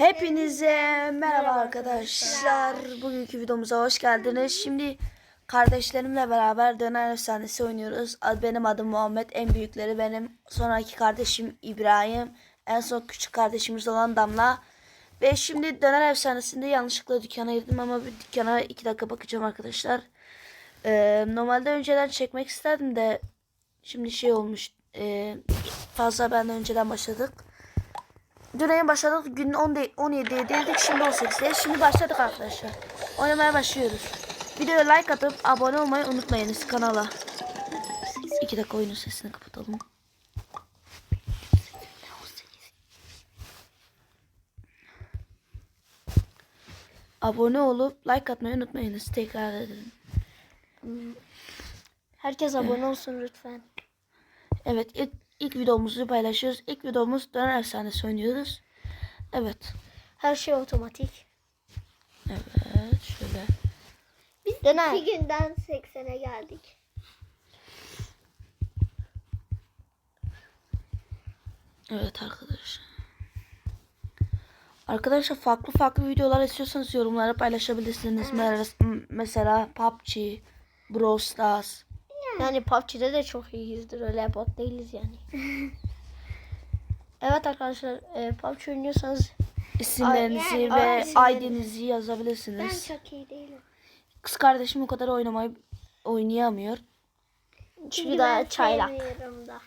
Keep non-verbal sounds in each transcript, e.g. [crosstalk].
Hepinize merhaba arkadaşlar. Bugünkü videomuza hoş geldiniz. Şimdi kardeşlerimle beraber Döner Efsanesi oynuyoruz. Benim adım Muhammed. En büyükleri benim. Sonraki kardeşim İbrahim. En son küçük kardeşimiz olan Damla. Ve şimdi Döner Efsanesi'nde yanlışlıkla dükkana girdim ama bir dükkana iki dakika bakacağım arkadaşlar. Ee, normalde önceden çekmek isterdim de şimdi şey olmuş. e, fazla ben önceden başladık. Dün başladık. Gün 10 de- 17'ye değildik. Şimdi 18'deyiz. Şimdi başladık arkadaşlar. Oynamaya başlıyoruz. Videoya like atıp abone olmayı unutmayınız kanala. 2 dakika oyunun sesini kapatalım. Abone olup like atmayı unutmayınız. Tekrar edelim. Herkes abone olsun lütfen. Evet ilk, videomuzu paylaşıyoruz. İlk videomuz Döner Efsanesi oynuyoruz. Evet. Her şey otomatik. Evet şöyle. Biz Döner. iki günden 80'e geldik. Evet arkadaşlar. Arkadaşlar farklı farklı videolar istiyorsanız yorumlara paylaşabilirsiniz. Mes- Mesela PUBG, Brawl Stars. [laughs] Yani PUBG'de de çok iyiyizdir. Öyle bot değiliz yani. [laughs] evet arkadaşlar e, PUBG oynuyorsanız isimlerinizi Ay, ve ID'nizi Ben yazabilirsiniz. çok iyi değilim. Kız kardeşim o kadar oynamayı oynayamıyor. çünkü daha ben çaylak. da.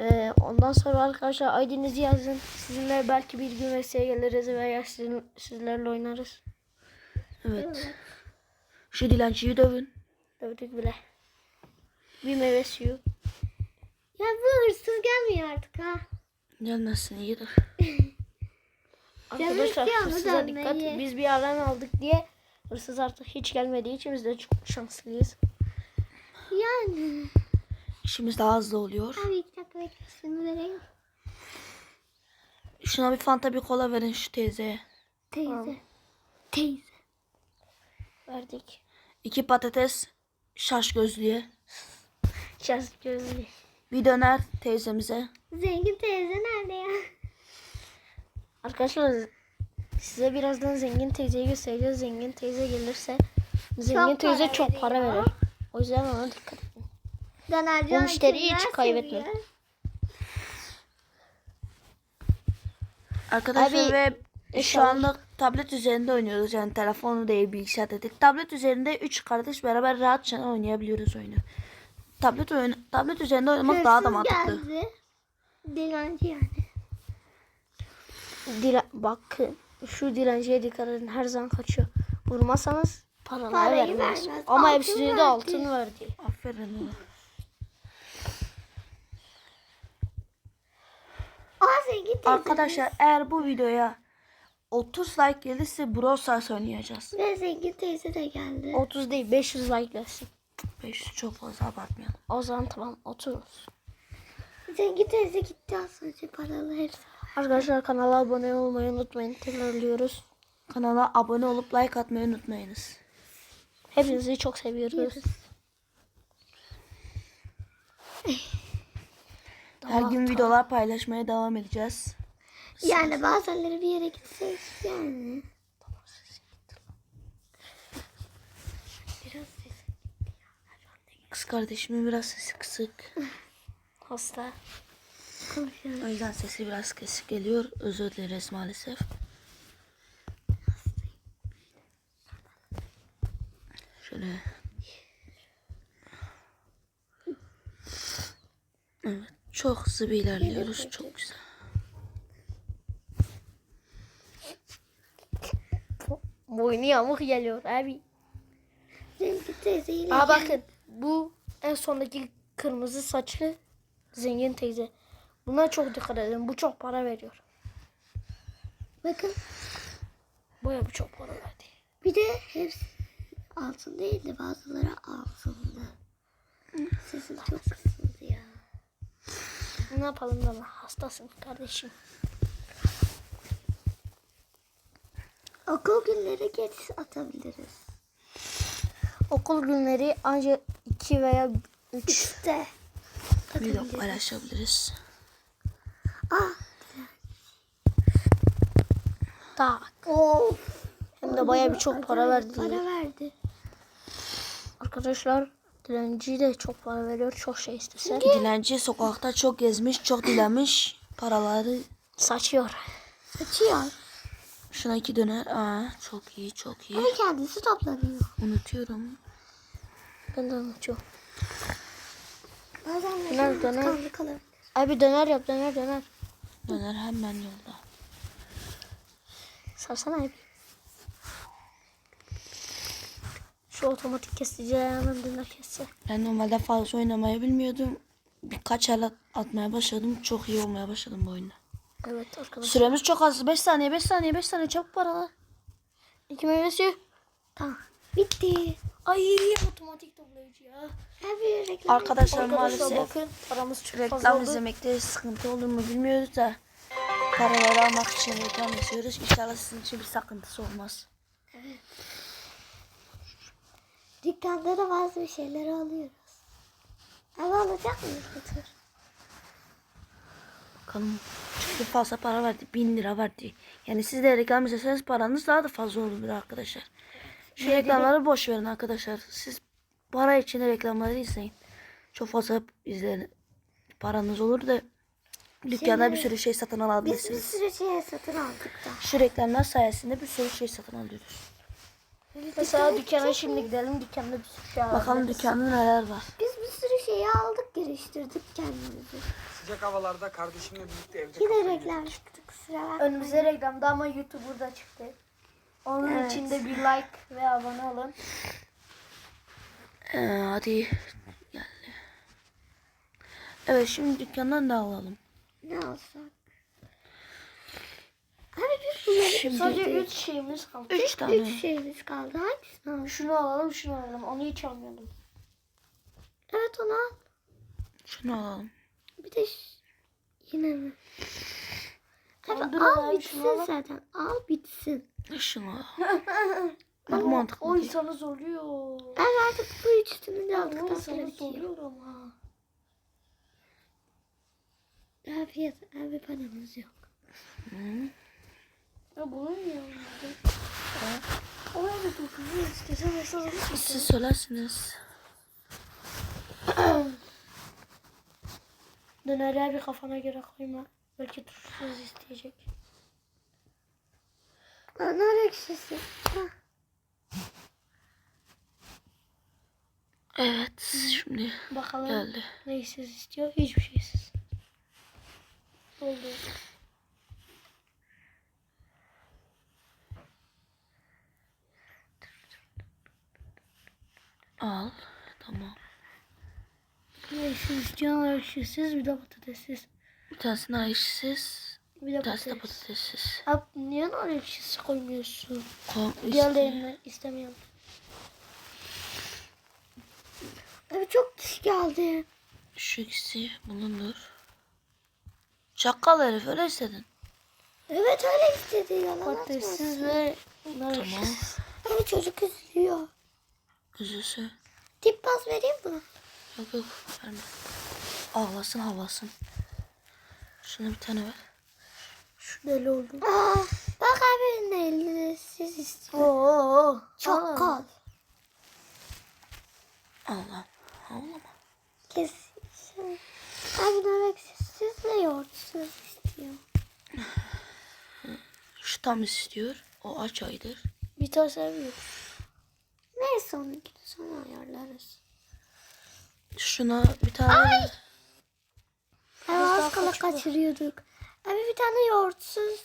E, ondan sonra arkadaşlar ID'nizi yazın. Sizinle belki bir gün mesleğe geliriz veya sizin, sizlerle oynarız. Evet. Şu dilenciyi dövün. Dövdük bile. Bir meyve suyu. Ya bu hırsız gelmiyor artık ha. Gelmezsin iyidir. [laughs] Arkadaşlar mu hırsıza dikkat. Biz bir alan aldık diye hırsız artık hiç gelmediği için biz de çok şanslıyız. Yani. İşimiz daha hızlı oluyor. Abi iki dakika beklesin vereyim. Şuna bir fanta bir kola verin şu teyzeye. Teyze. Tamam. Teyze. Verdik. İki patates şaş gözlüye. Şans gözlü. Bir döner teyzemize. Zengin teyze nerede ya? Arkadaşlar size birazdan zengin teyzeyi göstereceğiz. Zengin teyze gelirse zengin Çok teyze para çok para veriyor. verir. O yüzden ona dikkat edin. Dönerci Bu müşteriyi hiç kaybetme. seviyor? Arkadaşlar Abi, ve şu inşallah. anda tablet üzerinde oynuyoruz. Yani telefonu değil bilgisayar dedik. Tablet üzerinde 3 kardeş beraber rahatça oynayabiliyoruz oyunu. Tablet oyunu, tablet üzerinde oynamak daha da Hırsız mantıklı. geldi. Dilenci yani. Dile bakın şu dilenciye dikkat edin. Her zaman kaçıyor. Vurmasanız paraları Parayı vermez. vermez. Ama Altın hepsini verdi. de altın verdi. Aferin ona. Arkadaşlar eğer bu videoya 30 like gelirse Brawl Stars oynayacağız. Ve zengin teyze de geldi. 30 değil 500 like gelsin. 500 çok fazla abartmayalım. O zaman tamam 30. Zengin teyze gitti az önce paralı hepsi. Arkadaşlar kanala abone olmayı unutmayın. Tekrarlıyoruz. Kanala abone olup like atmayı unutmayınız. Hepinizi çok seviyoruz. Her gün videolar paylaşmaya devam edeceğiz. Yani bazenleri bir yere gitsek yani. Kız kardeşimin biraz sesi kısık. [laughs] Hasta. konuşuyorum. O yüzden sesi biraz kesik geliyor. Özür dileriz maalesef. Şöyle. Evet. Çok hızlı bir ilerliyoruz. Çok güzel. Boynu yamuk geliyor abi. Zengin teyzeyle Aa bakın bu en sondaki kırmızı saçlı zengin teyze. Buna çok dikkat edin. Bu çok para veriyor. Bakın Baya bu çok para verdi. bir de hepsi altın değildi bazıları altındı. Sesim çok kısıldı ya. Ne yapalım lan? Hastasın kardeşim. Okul günleri geç atabiliriz. Okul günleri ancak 2 veya 3 İşte. video paylaşabiliriz. Ah. Tak. Of. Hem de bayağı bir çok para verdi. Para verdi. Arkadaşlar dilenci de çok para veriyor. Çok şey istese. Dilenci sokakta çok gezmiş, çok dilenmiş. Paraları Saçıyor. Saçıyor. Şuna iki döner. Aa, çok iyi, çok iyi. Ama kendisi toplanıyor. Unutuyorum. Ben de unutuyorum. Bazen Döner, döner. kalır. Abi döner yap döner döner. Döner hemen yolda. Sarsana abi. Şu otomatik kesici hemen döner kesse. Ben normalde fazla oynamayı bilmiyordum. Birkaç el at- atmaya başladım. Çok iyi olmaya başladım bu oyunda. Evet arkadaşlar. Süremiz çok az. 5 saniye, 5 saniye, 5 saniye. Çabuk paralar. İki meyve suyu. Tamam. Bitti. Ay otomatik toplayıcı ya. Abi reklam. Arkadaşlar Arkadaşlar maalesef bakın paramız çok fazla reklam oldu. izlemekte sıkıntı olur mu bilmiyoruz da paraları almak için reklam izliyoruz. İnşallah sizin için bir sıkıntısı olmaz. Dükkanda da bazı bir şeyler alıyoruz. Ama alacak mıyız bu? Bakalım. Çünkü fazla para verdi. 1000 lira verdi. Yani siz de reklam izleseniz paranız daha da fazla olur arkadaşlar. Şu reklamları boş verin arkadaşlar. Siz para için reklamları izleyin. Çok fazla izleyin. Paranız olur da dükkanda bir sürü şey satın Biz bir alabilirsiniz. sürü şey satın aldık da. Şu reklamlar sayesinde bir sürü şey satın alıyoruz. Mesela dükkana şimdi gidelim. Dükkanda bir sürü şey alırız. Bakalım dükkanda neler var. Biz bir sürü şeyi aldık geliştirdik kendimizi. Sıcak havalarda kardeşimle birlikte evde Yine reklam çıktık sıra bakmayın. Önümüze reklamda ama YouTuber'da çıktı. Onun Evet. için de bir like ve abone olun. Ee, hadi geldi. Evet şimdi dükkandan da alalım. Ne alsak? Şimdi Sadece 3 şeyimiz kaldı. üç tane. üç şeyimiz kaldı. Hangisini alalım? Şunu alalım, şunu alalım. Onu hiç almayalım. Evet onu al. Şunu alalım. Bir de yine mi? Dur al bitsin al. zaten. Al bitsin. Şunu alalım. [laughs] Bu mantıklı O insanı zorluyor. Ben artık bu üçünü de aldıktan sonra insanı bitiyor. zorluyor ama. Abi, yaz- abi paramız yok. Ya bunu niye almadın? O evet okuyor. İstese mesaj alır Siz söylersiniz. [clears throat] Döneri bir kafana göre koyma. Belki tuşsuz isteyecek. Nar ekşisi. Evet şimdi Bakalım geldi. neysiz istiyor? Hiçbir şeysiz. Oldu. Al. Tamam. Neysiz istiyor? Ekşisiz bir de patatessiz. Bir tanesini ayışsız. Bir de tanesi de patates. patatessiz. Abi niye nar ekşisi koymuyorsun? Kom Diğerlerini istemiyorum. Abi çok kişi geldi. Şu ikisi bulundur. Çakal herif öyle istedin. Evet öyle istedi yalan Patatessiz atmasın. ve nar Tamam. ekşisi. Abi çocuk üzülüyor. Üzülsün. Tip pas vereyim mi? Yok yok verme. Ağlasın havlasın. Şuna bir tane ver. Şu deli oldu. Aa, bak abinin elini siz istiyor. Oo. Çok kol. Allah. Ağlama. Kes. Abi nar ekşisiz ve yoğurtsuz istiyor. Şu tam istiyor. O aç aydır. Bir tane seviyor. Neyse onunkini sonra ayarlarız. Şuna bir tane daha az kala kaçırıyorduk. Abi bir tane yoğurtsuz.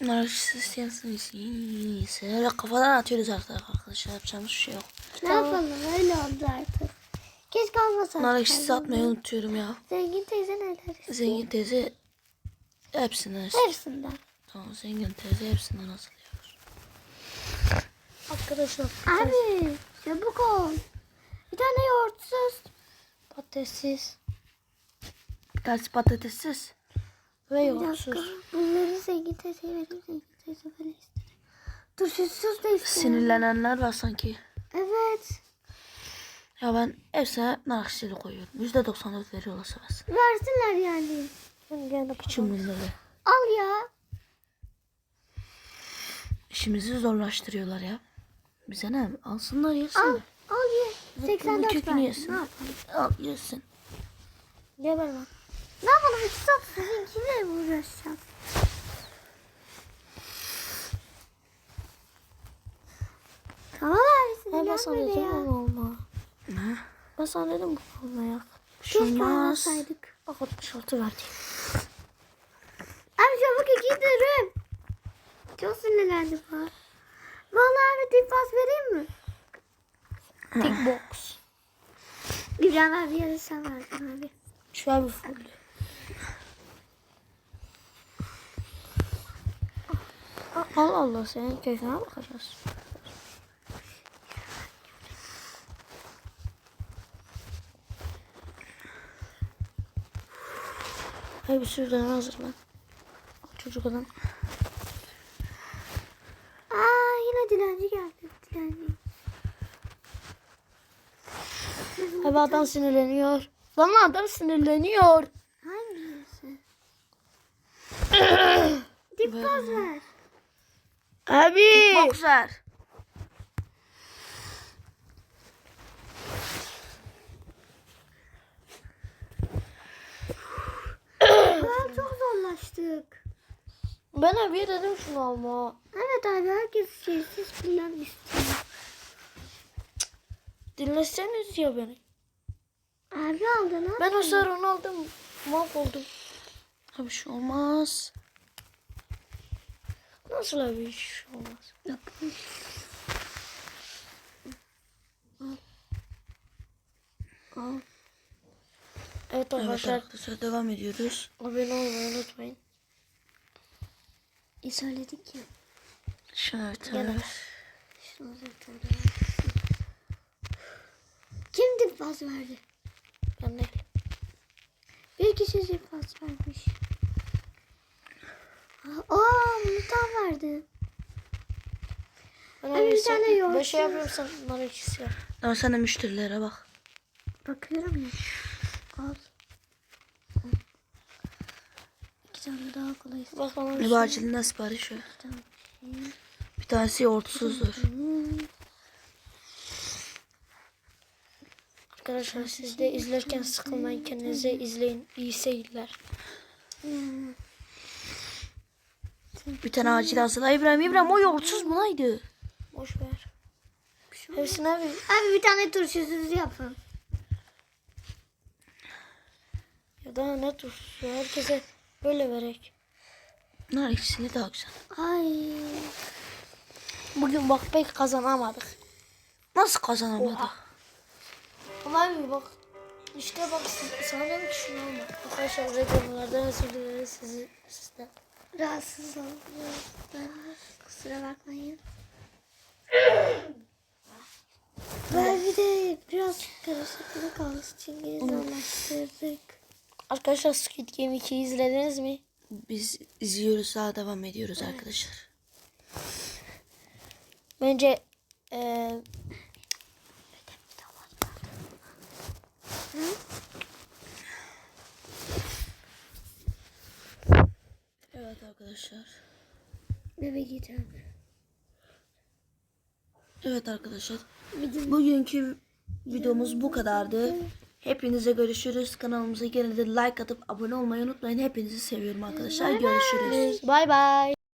Narşist yansın. Öyle kafadan atıyoruz artık arkadaşlar. Yapacağımız şey yok. Ne yapalım öyle oldu artık. Keşke olmasaydı. Narşist atmayı unutuyorum ya. Zengin teyze neler istiyor? Zengin teyze hepsinden. Hepsinden. Tamam zengin teyze hepsinden hazırlıyoruz. Arkadaşlar Abi çabuk ol. Bir tane yoğurtsuz. patatessiz Bir tanesi patatessiz. ve yoğurtsuz. Bunları zengin teyzeye vereyim. Zengin teyze böyle ister. Turşusuz da istiyor. Sinirlenenler var sanki. Evet. Ya ben hepsine nakşili koyuyorum. %94 veriyorlar sevmez. Versinler yani. Umurumda değil. Al ya. İşimizi zorlaştırıyorlar ya. Bize ne? Alsınlar Al. yesinler. Al ye. Bunun 84 kökünü ver. yesin. Ne yapalım? Al yesin. Geber lan. Ne yapalım? İki saat sizinkiyle mi? Tamam abi Ha, ben sana dedim ya. olma. Ne? Ben sana dedim bu olma ya. Keşke olmaz. anlatsaydık. Bak 66 verdi. Abi çabuk iki dürüm. Çok sinirlendim ha. Abi dip pas vereyim mi? Big box. İbrahim abi ya da sen verdin abi. Şöyle bir full. Allah Allah senin keyfine bakacağız. Hay bir sürü tane hazır lan. Çocuk adam. Aa yine dilenci geldi. Dilenci. Abi adam sinirleniyor. Lan adam sinirleniyor. Hangisi? [clears throat] dip pas ver. Abi. Boxer. Aa, çok zorlaştık. Ben abiye dedim şunu alma. Evet abi herkes şeysiz filan istiyor. Dinleseniz ya beni. Abi aldın ha? Ben o onu aldım. Mahvoldum. Ha bir şey olmaz. Nasıl abi hiç şey olmaz. Yok. Evet Evet arkadaşlar arkadaşlar devam ediyoruz. abone olmayı unutmayın. E söyledik ya. Tane. Şunu da tabii. Kim dip pas verdi? Ben değil. Bir kişi dip pas vermiş. Aa, Aa Muhtar verdi. Ben bir tane yoğurt Ben şey ya. yapıyorum sen bunları ikisi yap. Ama sen de müşterilere bak. Bakıyorum ya. Al. İki tane daha kolay. Bak bana bir Ne şey. bu acilinden sipariş ver. Bir tanesi yoğurtsuzdur. Arkadaşlar siz de izlerken sıkılmayın kendinize izleyin. İyi seyirler. Bir tane acil hazırla. İbrahim İbrahim o yoğurtsuz mu neydi? Boş ver. Hepsini abi. Abi bir tane turşusuz yapın. Ya daha ne turşusu herkese böyle verek. Nar ikisini daha güzel. Ay. Bugün bak pek kazanamadık. Nasıl kazanamadık? Oha. Ama abi bak. İşte bak sana dedim ki şunu alma. Arkadaşlar reklamlardan özür dileriz sizi sizden. Rahatsız oldum. Ben kusura bakmayın. Ben bir de biraz karışıklık olmuş çünkü zorlaştırdık. Arkadaşlar Squid Game 2'yi izlediniz mi? Biz izliyoruz daha devam ediyoruz arkadaşlar. Bence eee Evet arkadaşlar. Bebek gideceğim. Evet arkadaşlar. Bugünkü videomuz bu kadardı. Hepinize görüşürüz. Kanalımıza de like atıp abone olmayı unutmayın. Hepinizi seviyorum arkadaşlar. Görüşürüz. bye bye.